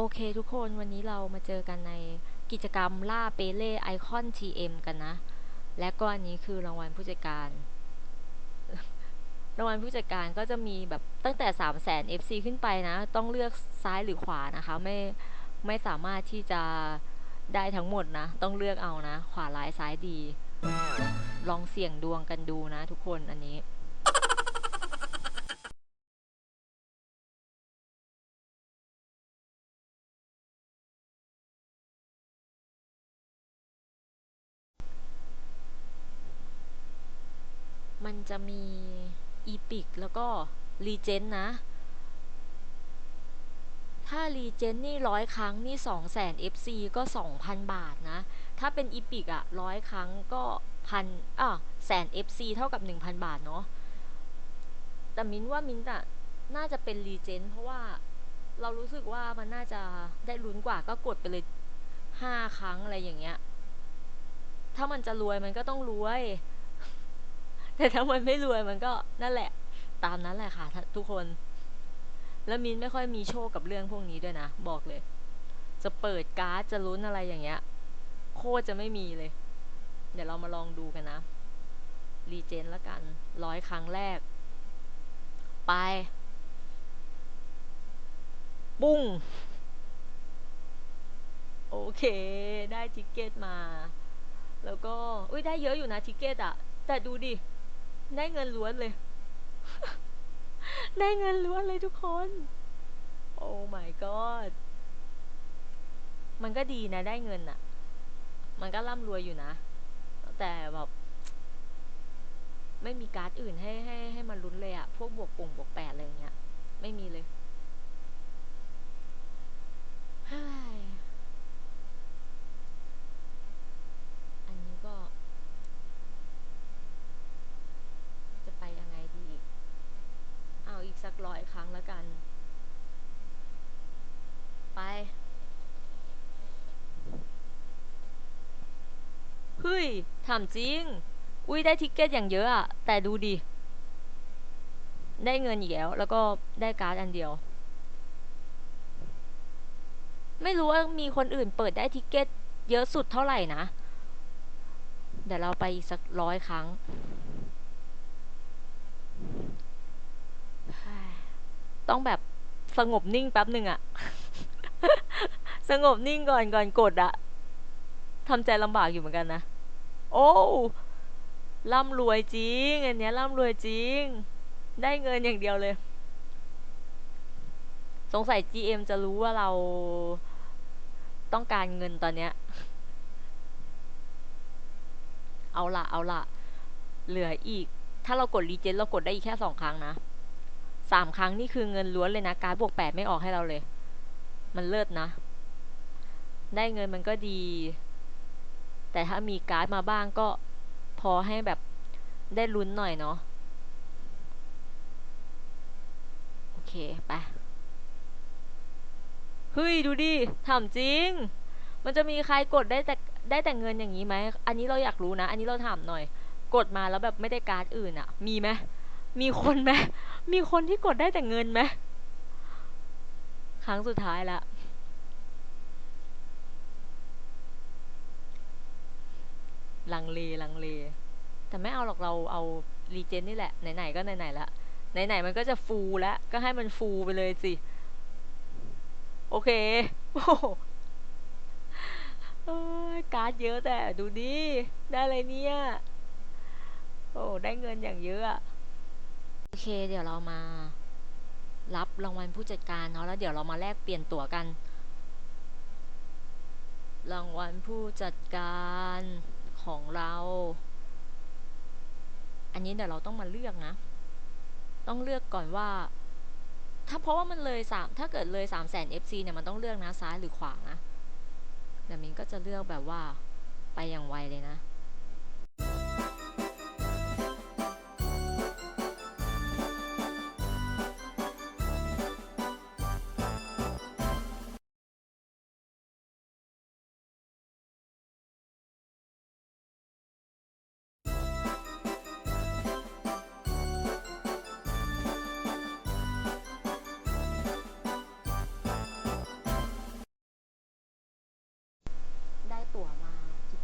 โอเคทุกคนวันนี้เรามาเจอกันในกิจกรรมล่าเปเล่ไอคอน TM กันนะ และก็อันนี้คือรางวัลผู้จัดการ รางวัลผู้จัดการก็จะมีแบบตั้งแต่3 0 0 0 0 0 FC ขึ้นไปนะ ต้องเลือกซ้ายหรือขวานะคะ ไม่ไม่สามารถที่จะได้ทั้งหมดนะ ต้องเลือกเอานะ ขวาร้ายซ้ายดี ลองเสี่ยงดวงกันดูนะทุกคนอันนี้ มันจะมีอีพิกแล้วก็รีเจนนะ ถ้ารีเจนนี่ร้อยครั้งนี่สองแสน FC ก็สองพันบาทนะ ถ้าเป็นอีพิกอะร้อยครั้งก็พันอะแสน FC เท่ากับหนึ่งพันบาทเนาะ แต่มินว่ามินอะน่าจะเป็นรีเจนเพราะว่าเรารู้สึกว่ามันน่าจะได้ลุ้นกว่าก็กดไปเลยห้าครั้งอะไรอย่างเงี้ย ถ้ามันจะรวยมันก็ต้องรวย แต่ถ้ามันไม่รวยมันก็นั่นแหละ ตามนั้นแหละค่ะ ทุกคน แล้วมินไม่ค่อยมีโชคกับเรื่องพวกนี้ด้วยนะ บอกเลย จะเปิดการ์ดจะลุ้นอะไรอย่างเงี้ย โคตรจะไม่มีเลย เดี๋ยวเรามาลองดูกันนะรีเจนแล้วกันร้อยครั้งแรก ไป ปุ้ง โอเค ได้ทิกเก็ตมา แล้วก็ อุ้ยได้เยอะอยู่นะทิกเก็ตอะแต่ดูดิ ได้เงินล้วนเลย ได้เงินล้วนเลยทุกคน โอ้ my god มันก็ดีนะได้เงินอะมันก็ร่ำรวยอยู่นะ แต่แบบไม่มีการ์ดอื่นให้ให้ให้มันลุ้นเลยอะพวกบวกปุ่งบวกแปดอะไรเงี้ย ไม่มีเลยเฮ้ยอันนี้ก็ จะไปยังไงดีอีกเอาอีกสักร้อย ครั้งแล้วกัน ไป เฮ้ย ถามจริง อุ้ยได้ทิกเก็ตอย่างเยอะอะ แต่ดูดิ ได้เงินอีกแล้ว แล้วก็ได้การ์ดอันเดียว ไม่รู้ว่ามีคนอื่นเปิดได้ทิกเก็ตเยอะสุดเท่าไหร่นะ เดี๋ยวเราไปอีกสักร้อยครั้ง ต้องแบบสงบนิ่งแป๊บหนึ่งอะสงบนิ่งก่อนก่อนกดอะทำใจลำบากอยู่เหมือนกันนะ โอ้ร่ำรวยจริงอันเนี้ยร่ำรวยจริง ได้เงินอย่างเดียวเลย สงสัย GM จะรู้ว่าเราต้องการเงินตอนเนี้ย เอาละเอาละเหลืออีก ถ้าเรากดรีเจนเรากดได้อีกแค่สองครั้งนะ สามครั้งนี่คือเงินล้วนเลยนะ การบวกแปดไม่ออกให้เราเลย มันเลิศนะ ได้เงินมันก็ดี แต่ถ้ามีการ์ดมาบ้างก็พอให้แบบได้ลุ้นหน่อยเนาะ โอเค ไป เฮ้ย ดูดิถามจริง มันจะมีใครกดได้แต่ได้แต่เงินอย่างนี้ไหม อันนี้เราอยากรู้นะ อันนี้เราถามหน่อย กดมาแล้วแบบไม่ได้การ์ดอื่นอะมีไหมมีคนไหม มีคนที่กดได้แต่เงินไหมครั้งสุดท้ายละลังเลลังเล แต่ไม่เอาหรอกเราเอารีเจนนี่แหละ ไหนๆก็ไหนๆละไหนๆมันก็จะฟูแล้ว ก็ให้มันฟูไปเลยสิ โอเคโอ้โหเอ้ยการ์ดเยอะแต่ดูดิ ได้อะไรเนี่ย โอ้ ได้เงินอย่างเยอะ เค เดี๋ยวเรามารับรางวัลผู้จัดการเนาะแล้วเดี๋ยวเรามาแลกเปลี่ยนตั๋วกัน รางวัลผู้จัดการของเรา อันนี้เดี๋ยวเราต้องมาเลือกนะ ต้องเลือกก่อนว่า ถ้าเพราะว่ามันเลยสามถ้าเกิดเลยสามแสน FC เนี่ยมันต้องเลือกนะซ้ายหรือขวานะเดี๋ยวมินก็จะเลือกแบบว่าไปอย่างไวเลยนะ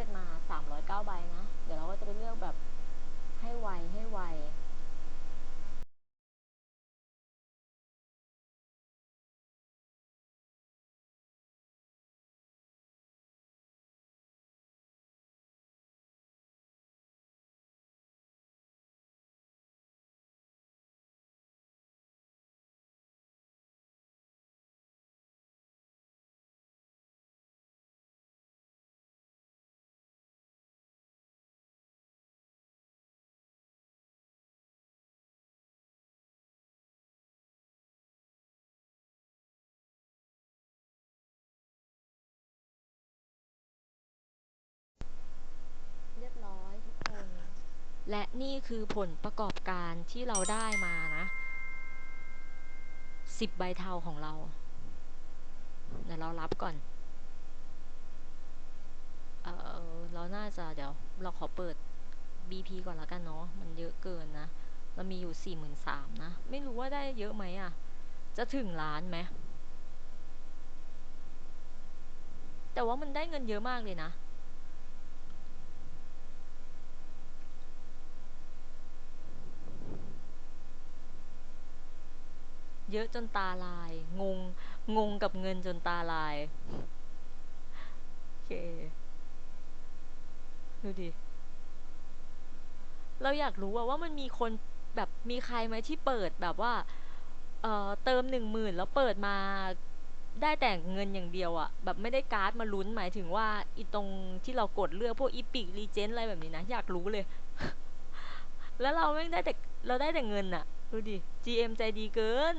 ็ตมา 309 ใบนะ เดี๋ยวเราก็จะไปเลือกแบบให้ไวให้ไว และนี่คือผลประกอบการที่เราได้มานะสิบใบเทาของเราเดี๋ยวเรารับก่อน เออเราน่าจะเดี๋ยวเราขอเปิด BP ก่อนแล้วกันเนาะ มันเยอะเกินนะ เรามีอยู่สี่หมื่นสามนะ ไม่รู้ว่าได้เยอะไหมอะจะถึงล้านไหม แต่ว่ามันได้เงินเยอะมากเลยนะ เยอะจนตาลาย งง งงกับเงินจนตาลาย โอเค ดูดิ เราอยากรู้ว่าว่ามันมีคนแบบมีใครไหมที่เปิดแบบว่า เอ่อ เติมหนึ่งหมื่นแล้วเปิดมาได้แต่เงินอย่างเดียวอะแบบไม่ได้การ์ดมาลุ้นหมายถึงว่าอีตรงที่เรากดเลือกพวกอีพิกรีเจนอะไรแบบนี้นะ อยากรู้เลย แล้วเราไม่ได้แต่เราได้แต่เงินอะ ดูดิ GM ใจดีเกิน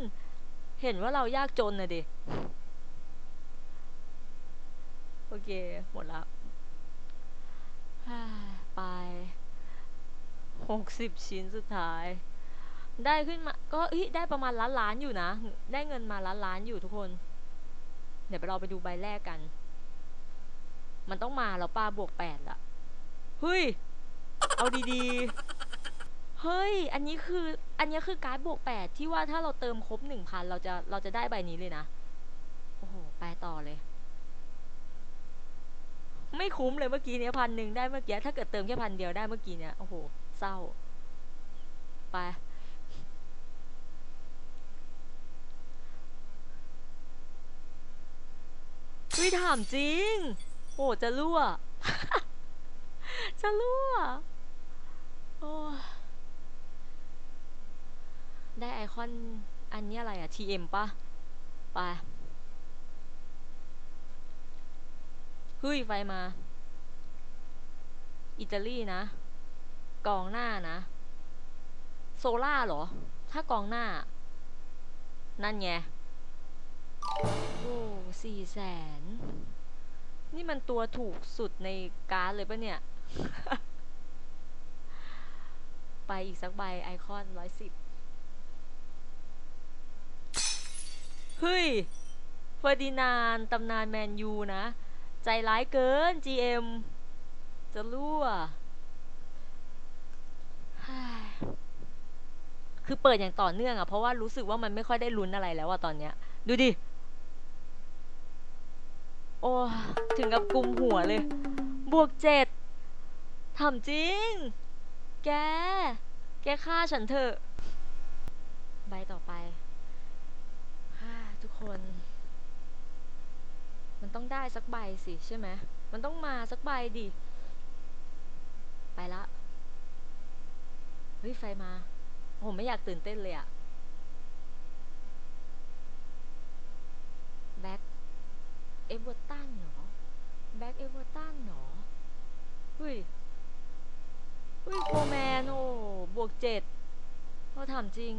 เห็นว่าเรายากจนนะดิ โอเค หมดละไปหกสิบชิ้นสุดท้าย ได้ขึ้นมา ก็เฮ้ยได้ประมาณล้านล้านอยู่นะ ได้เงินมาล้านล้านอยู่ทุกคน เดี๋ยวเราไปดูใบแรกกัน มันต้องมาแล้วป้าบวกแปดละเฮ้ย เอาดีๆ เฮ้ย อันนี้คือ อันนี้คือการ์ดบวกแปดที่ว่าถ้าเราเติมครบหนึ่งพันเราจะ เราจะได้ใบนี้เลยนะ โอ้โห ไปต่อเลย ไม่คุ้มเลยเมื่อกี้เนี้ยพันหนึ่งได้เมื่อกี้ ถ้าเกิดเติมแค่พันเดียวได้เมื่อกี้เนี้ย โอ้โห เศร้า ไป วิถามจริง โอ้ จะรั่ว จะรั่ว โอ้ ได้ไอคอน อันนี้อะไรอะ TM ปะไปเฮ้ย ไฟมา อิตาลีนะ กองหน้านะ โซล่าเหรอ ถ้ากองหน้า นั่นไง โอ้สี่แสน นี่มันตัวถูกสุดในการ์ดเลยปะเนี่ย ไปอีกสักใบไอคอนร้อยสิบ เฮ้ยเฟอร์ดินานตำนานแมนยูนะ ใจร้ายเกิน GM จะรั่วคือเปิดอย่างต่อเนื่องอะเพราะว่ารู้สึกว่ามันไม่ค่อยได้ลุ้นอะไรแล้วอะตอนเนี้ย ดูดิ โอ้ถึงกับกุมหัวเลย บวกเจ็ดทำจริง แก แกฆ่าฉันเถอะ ใบต่อไป คน มันต้องได้สักใบสิใช่ไหม มันต้องมาสักใบดิ ไปละ เฮ้ย ไฟมาผมไม่อยากตื่นเต้นเลยอะแบ็คเอเวอร์ตันเหรอ แบ็คเอเวอร์ตันเหรอเฮ้ยเฮ้ยโคแมน โอ้ บวกเจ็ดเราถามจริง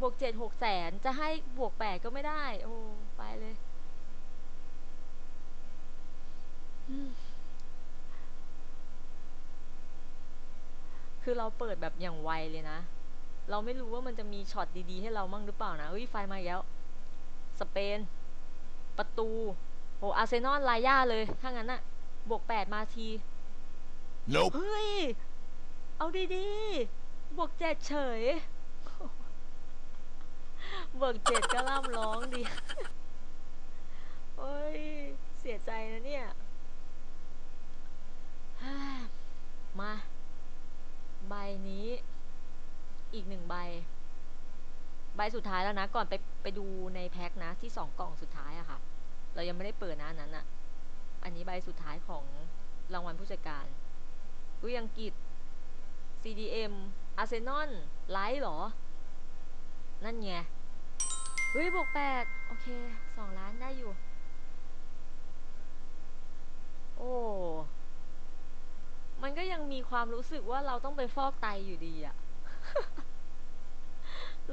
บวกเจ็ดหกแสนจะให้บวกแปดก็ไม่ได้ โอ้ไปเลยอืมคือเราเปิดแบบอย่างไวเลยนะ เราไม่รู้ว่ามันจะมีช็อตดีๆ ให้เรามั่งหรือเปล่านะเฮ้ยไฟมาอีกแล้ว สเปน ประตูโหอาร์เซนอลลายย่าเลย ถ้างั้นอะบวกแปดมาที Nope. เฮ้ย เอาดีๆ บวกเจ็ดเฉย เบิกเจ็ดก็ร่ำร้องดิโอ้ย เสียใจนะเนี่ย มา ใบนี้ อีกหนึ่งใบ ใบสุดท้ายแล้วนะ ก่อนไปไปดูในแพ็คนะ ที่สองกล่องสุดท้ายอะค่ะ เรายังไม่ได้เปิดนะนั้นอะอันนี้ใบสุดท้ายของรางวัลผู้จัดการอุยังกฤด CDM arsenal ไลท์หรอ นั่นไง เฮ้ยบวกแปดโอเคสองล้านได้อยู่ โอ้มันก็ยังมีความรู้สึกว่าเราต้องไปฟอกไตอยู่ดีอะ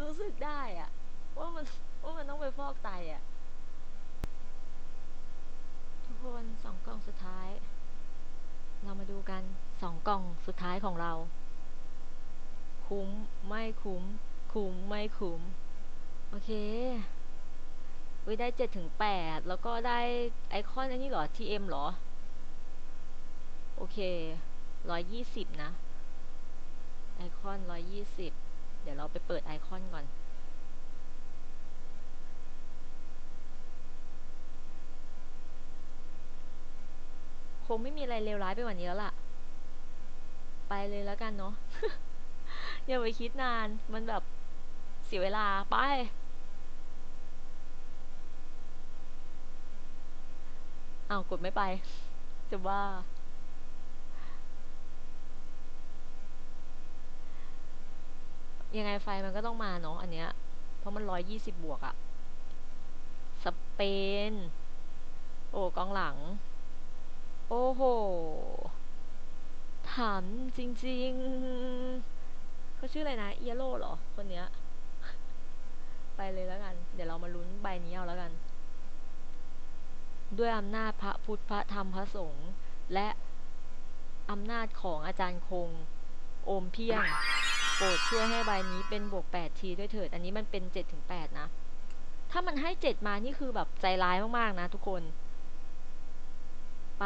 รู้สึกได้อะว่ามันว่ามันต้องไปฟอกไตอะทุกคนสองกล่องสุดท้าย เรามาดูกันสองกล่องสุดท้ายของเรา คุ้มไม่คุ้ม คุ้มไม่คุ้ม อเควิได้เจ็ดถึงแปดแล้วก็ได้ไอคอนอันนี้เหรอ TM เหรอ โอเคร้อยยี่สิบนะ ไอคอนร้อยยี่สิบเดี๋ยวเราไปเปิดไอคอนก่อน คงไม่มีอะไรเลวร้ายไปกว่านี้แล้วล่ะ ไปเลยแล้วกันเนาะอย่าไปคิดนานมันแบบเสียเวลาไป อ้าวกดไม่ไป จะว่า ยังไงไฟมันก็ต้องมาเนาะอันเนี้ย เพราะมันร้อยยี่สิบบวกอะสเปน โอ้กองหลัง โอ้โห ถามจริง ๆ เขาชื่ออะไรนะ เอียโร่เหรอ คนเนี้ย ไปเลยแล้วกัน เดี๋ยวเรามาลุ้นใบนี้เอาแล้วกัน ด้วยอำนาจพระพุทธพระธรรมพระสงฆ์และอำนาจของอาจารย์คง โอมเพียง โปรดช่วยให้ใบนี้เป็นบวก8ทีด้วยเถิด อันนี้มันเป็น7ถึง8นะ ถ้ามันให้ 7 มานี่คือแบบใจร้ายมากๆนะทุกคน ไป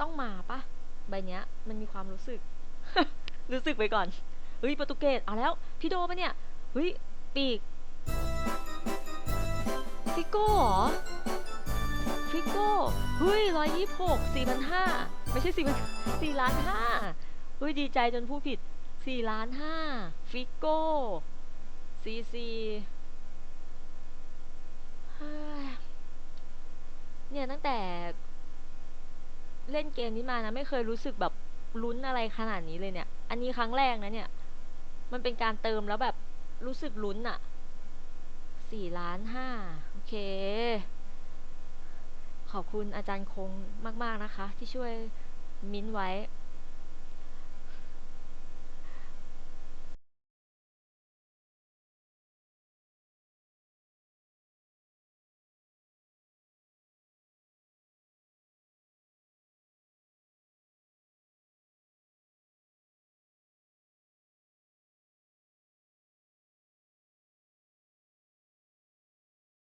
ต้องมาปะใบเนี้ย มันมีความรู้สึก รู้สึกไปก่อน เฮ้ยโปรตุเกสเอาแล้ว พี่โดปะเนี่ย เฮ้ย ปีก ฟิโก้เหรอ ฟิโก้เฮ้ยร้อยยี่หกสี่พันห้าไม่ใช่สี่พันสี่ล้านห้าเฮ้ยดีใจจนพูดผิดสี่ล้านห้าฟิโก้ซีซีเฮ้ยเนี่ยตั้งแต่เล่นเกมนี้มานะ ไม่เคยรู้สึกแบบลุ้นอะไรขนาดนี้เลยเนี่ย อันนี้ครั้งแรกนะเนี่ย มันเป็นการเติมแล้วแบบรู้สึกลุ้นอะสี่ล้านห้า เค ขอบคุณอาจารย์คงมาก ๆ นะคะ ที่ช่วยมิ้นไว้